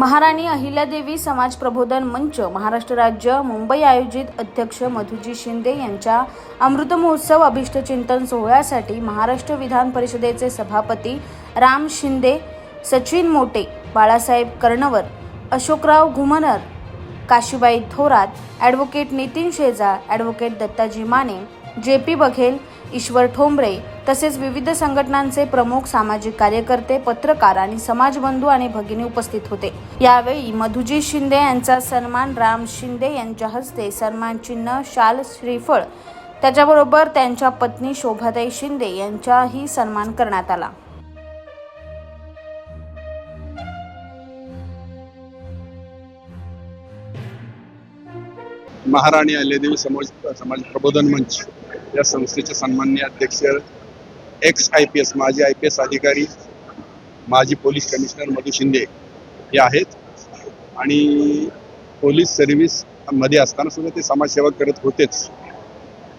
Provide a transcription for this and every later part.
महाराणी अहिल्यादेवी समाज प्रबोधन मंच महाराष्ट्र राज्य मुंबई आयोजित अध्यक्ष मधुजी शिंदे यांच्या अमृत महोत्सव अभिष्टचिंतन सोहळ्यासाठी महाराष्ट्र विधान परिषदेचे सभापती Ram Shinde Sachin Mote Balasaheb Karnawar Ashokrao Ghumnar Kashibai Thorat advocate Nitin Sheja advocate Dattaji Mane J P Baghel ईश्वर ठोंबरे तसेच विविध संघटनांचे प्रमुख सामाजिक कार्यकर्ते पत्रकार आणि समाजबंधू आणि भगिनी उपस्थित होते. यावेळी मधुजी शिंदे यांचा सन्मान राम शिंदे यांच्या हस्ते सन्मान चिन्ह शाल श्रीफळ त्याच्याबरोबर त्यांच्या पत्नी शोभाताई शिंदे यांचाही सन्मान करण्यात आला. महाराणी अहिल्यादेवी समाज समाज प्रबोधन मंच. या संस्थेचे सन्मान्य अध्यक्ष एक्स आय पी एस माजी आय पी एस अधिकारी माजी पोलीस कमिशनर मधु शिंदे हे आहेत. आणि पोलीस सर्व्हिसमध्ये असताना सुद्धा ते समाजसेवा करत होतेच.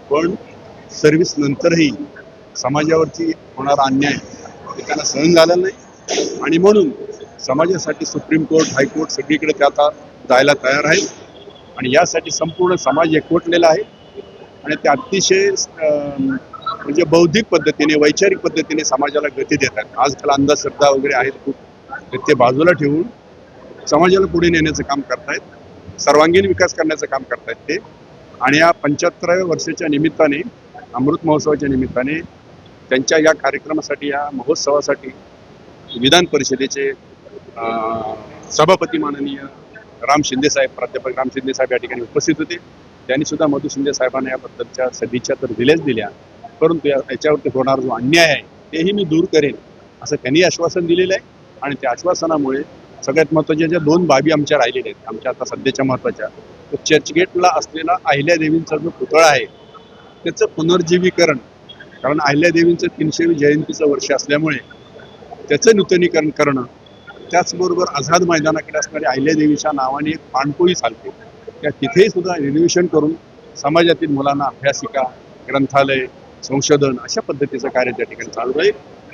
पण सर्व्हिस नंतरही समाजावरती होणारा अन्याय हे त्यांना सहन झालेला नाही. आणि म्हणून समाजासाठी सुप्रीम कोर्ट हायकोर्ट सगळीकडे ते आता जायला तयार आहेत. आणि यासाठी संपूर्ण समाज एकवटलेला आहे. आणि ते अतिशय म्हणजे बौद्धिक पद्धतीने वैचारिक पद्धतीने समाजाला गती देतात. आजकाल अंधश्रद्धा वगैरे आहेत खूप. ते बाजूला ठेवून समाजाला पुढे नेण्याचं काम करतायत. सर्वांगीण विकास करण्याचं काम करतायत ते. आणि या पंच्याहत्तराव्या वर्षाच्या निमित्ताने अमृत महोत्सवाच्या निमित्ताने त्यांच्या या कार्यक्रमासाठी या महोत्सवासाठी विधान परिषदेचे सभापती माननीय राम शिंदेसाहेब प्राध्यापक राम शिंदेसाहेब या ठिकाणी उपस्थित होते. त्यांनी सुद्धा मधु शिंदे साहेबांना याबद्दलच्या सदिच्छा तर दिल्याच दिल्या परंतु याच्यावरती होणारा जो अन्याय आहे तेही मी दूर करेन असं त्यांनी आश्वासन दिलेलं आहे. आणि त्या आश्वासनामुळे सगळ्यात महत्त्वाच्या ज्या दोन बाबी आमच्या राहिलेल्या आहेत आमच्या आता सध्याच्या महत्त्वाच्या तो चर्चगेटला असलेला अहिल्यादेवींचा जो पुतळा आहे त्याचं पुनर्जीवीकरण कारण अहिल्यादेवींचं तीनशेवी जयंतीचं वर्ष असल्यामुळे त्याचं नूतनीकरण करणं त्याचबरोबर आझाद मैदानाकडे असणाऱ्या अहिल्यादेवीच्या नावाने एक पाणपोळी चालते. त्या तिथेही सुद्धा रिनोव्हेशन करून समाजातील मुलांना अभ्यासिका ग्रंथालय संशोधन अशा पद्धतीचं कार्य त्या ठिकाणी चालू आहे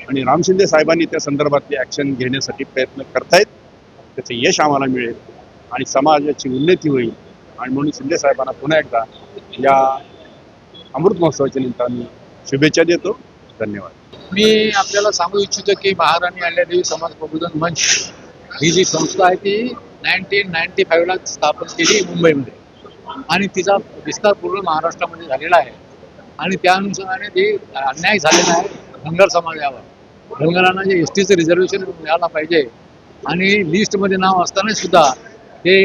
आणि राम शिंदे साहेबांनी त्या संदर्भातली ॲक्शन घेण्यासाठी प्रयत्न करतायत. त्याचं यश आम्हाला मिळेल आणि समाजाची उन्नती होईल. आणि म्हणून शिंदे साहेबांना पुन्हा एकदा या अमृत महोत्सवाच्या निमित्ताने शुभेच्छा देतो. धन्यवाद. मी आपल्याला सांगू इच्छितो की महाराणी अहिल्यादेवी समाज प्रबोधन मंच ही जी संस्था आहे ती नाईन्टीन नाईन्टी फाईव्हला स्थापन केली मुंबईमध्ये. आणि तिचा विस्तार पूर्ण महाराष्ट्रामध्ये झालेला आहे. आणि त्या अनुषंगाने जे अन्याय झालेला आहे. धनगर समाजावर. धनगरांना जे एस टीचं रिझर्वेशन मिळायला पाहिजे आणि लिस्टमध्ये नाव असताना सुद्धा ते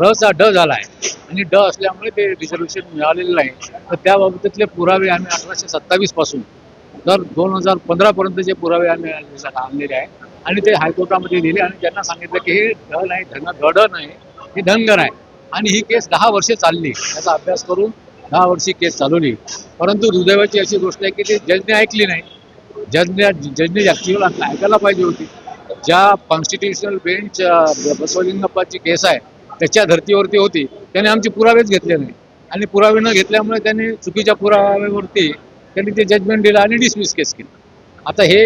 रचा ड झाला आहे आणि ड असल्यामुळे ते रिझर्वेशन मिळालेलं नाही. तर त्याबाबतीतले पुरावे आम्ही अठराशे सत्तावीसपासून तर दोन हजार पंधरापर्यंतचे पुरावे आम्ही आणलेले आहे आणि ते हायकोर्टामध्ये लिहिले आणि त्यांना सांगितलं की हे धन आहे धन धड नाही हे धनगर आहे. आणि ही केस दहा वर्षे चालली. त्याचा अभ्यास करून दहा वर्षी केस चालवली परंतु दुर्दैवाची अशी गोष्ट आहे की ते जजने ऐकली नाही. जजने जजने ॲक्च्युअल ऐकायला पाहिजे होती. ज्या कॉन्स्टिट्युशनल बेंच बसवलिंगप्पाची केस आहे त्याच्या धर्तीवरती होती. त्याने आमचे पुरावेच घेतले नाही. आणि पुरावे न घेतल्यामुळे त्यांनी चुकीच्या पुराव्यावरती त्यांनी ते जजमेंट दिलं आणि डिसमिस केस केली. आता हे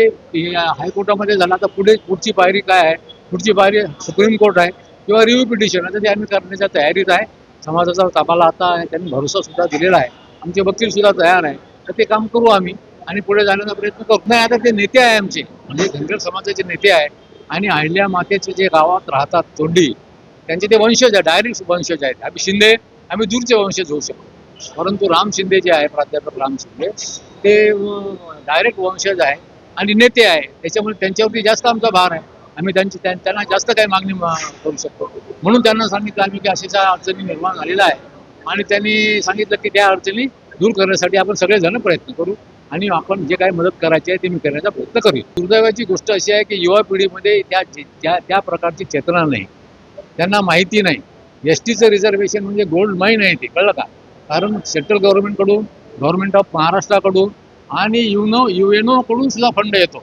हायकोर्टामध्ये झालं आता पुढे पुढची पायरी काय आहे? पुढची पायरी सुप्रीम कोर्ट आहे किंवा रिव्ह्यू पिटिशन आता ते आम्ही करण्याच्या तयारीत आहे. समाजाचा कामाला आता त्यांनी भरोसा सुद्धा दिलेला आहे. आमचे वकील सुद्धा तयार आहे. तर ते काम करू आम्ही आणि पुढे जाण्याचा प्रयत्न करू. नाही आता ते नेते आहे आमचे. म्हणजे धनगर समाजाचे नेते आहे. आणि अहिल्या मातेचे जे गावात राहतात तोंडी त्यांचे ते वंशज आहे. डायरेक्ट वंशज आहेत. आम्ही शिंदे आम्ही दूरचे वंशज होऊ शकतो. परंतु राम शिंदे जे आहे प्राध्यापक राम शिंदे ते डायरेक्ट वंशज आहे. आणि नेते आहे. त्याच्यामुळे त्यांच्यावरती जास्त आमचा भार आहे. आम्ही त्यांची त्यांना जास्त काही मागणी मा- करू शकतो. म्हणून त्यांना सांगितलं आम्ही की अशाच्या अडचणी निर्माण झालेल्या आहे आणि त्यांनी सांगितलं की त्या अडचणी दूर करण्यासाठी आपण सगळेजण प्रयत्न करू आणि आपण जे काही मदत करायची आहे ते मी करण्याचा प्रयत्न करू दुर्दैवाची गोष्ट अशी आहे की युवा पिढीमध्ये त्या त्या त्या प्रकारची चेतना नाही. त्यांना माहिती नाही. एस टीचं रिझर्वेशन म्हणजे गोल्ड माईन आहे ते. कळलं का? कारण सेंट्रल गव्हर्नमेंटकडून गव्हर्नमेंट ऑफ महाराष्ट्राकडून आणि युनो यु एन सुद्धा फंड येतो.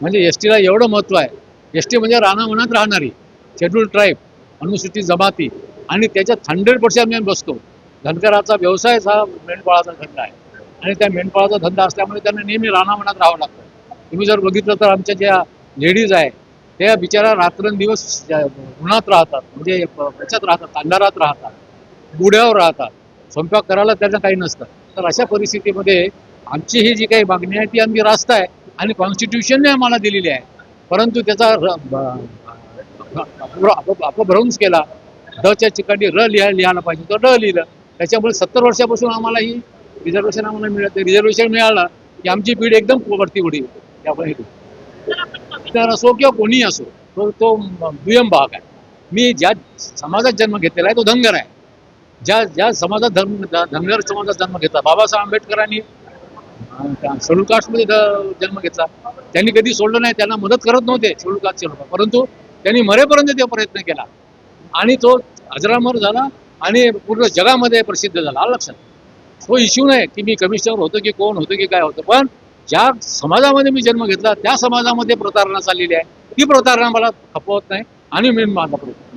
म्हणजे एस टीला एवढं महत्त्व आहे. एस टी म्हणजे रानावनात राहणारी शेड्यूल ट्राईब अनुसूचित जमाती. आणि त्याच्यात हंड्रेड पर्सेंट आम्ही बसतो. धनकराचा व्यवसायच हा मेंढपाळाचा धंदा आहे. आणि त्या मेंढपाळाचा धंदा असल्यामुळे त्यांना नेहमी रानावनात राहावं लागतं. तुम्ही जर बघितलं तर आमच्या ज्या लेडीज आहे त्या बिचारा रात्रंदिवस उन्हात राहतात. म्हणजे याच्यात राहतात अंधारात राहतात. बुड्यावर राहतात. स्वयंपाक करायला त्यांना काही नसतं. तर अशा परिस्थितीमध्ये आमची ही जी काही मागणी आहे ती आमची रास्त आहे आणि कॉन्स्टिट्यूशनने आम्हाला दिलेली आहे. परंतु त्याचा अपभ्रंश केला. डच्या ठिकाणी र लिहा लिहायला पाहिजे तर र लिहिलं. त्याच्यामुळे सत्तर वर्षापासून आम्हाला ही रिझर्वेशन आम्हाला मिळत रिझर्वेशन मिळालं की आमची पिढी एकदम वरती उडी त्यामुळे तर असो किंवा कोणीही असो तो तो दुय्यम भाग आहे. मी ज्या समाजात जन्म घेतलेला आहे तो धनगर आहे. ज्या ज्या समाजात धर्म धनगर समाजात जन्म घेतला बाबासाहेब आंबेडकरांनी शेड्यूल कास्टमध्ये जन्म घेतला. त्यांनी कधी सोडलं नाही त्यांना मदत करत नव्हते शेड्यूल कास्टचे लोक. परंतु त्यांनी मरेपर्यंत ते प्रयत्न केला. आणि तो अजरामर झाला आणि पूर्ण जगामध्ये प्रसिद्ध झाला. आलं लक्षात? तो इश्यू नाही की मी कमिशनर होतो की कोण होतो की काय होतं. पण ज्या समाजामध्ये मी जन्म घेतला त्या समाजामध्ये प्रतारणा चाललेली आहे. ती प्रतारणा मला खपवत नाही आणि मी माझा प्रयत्न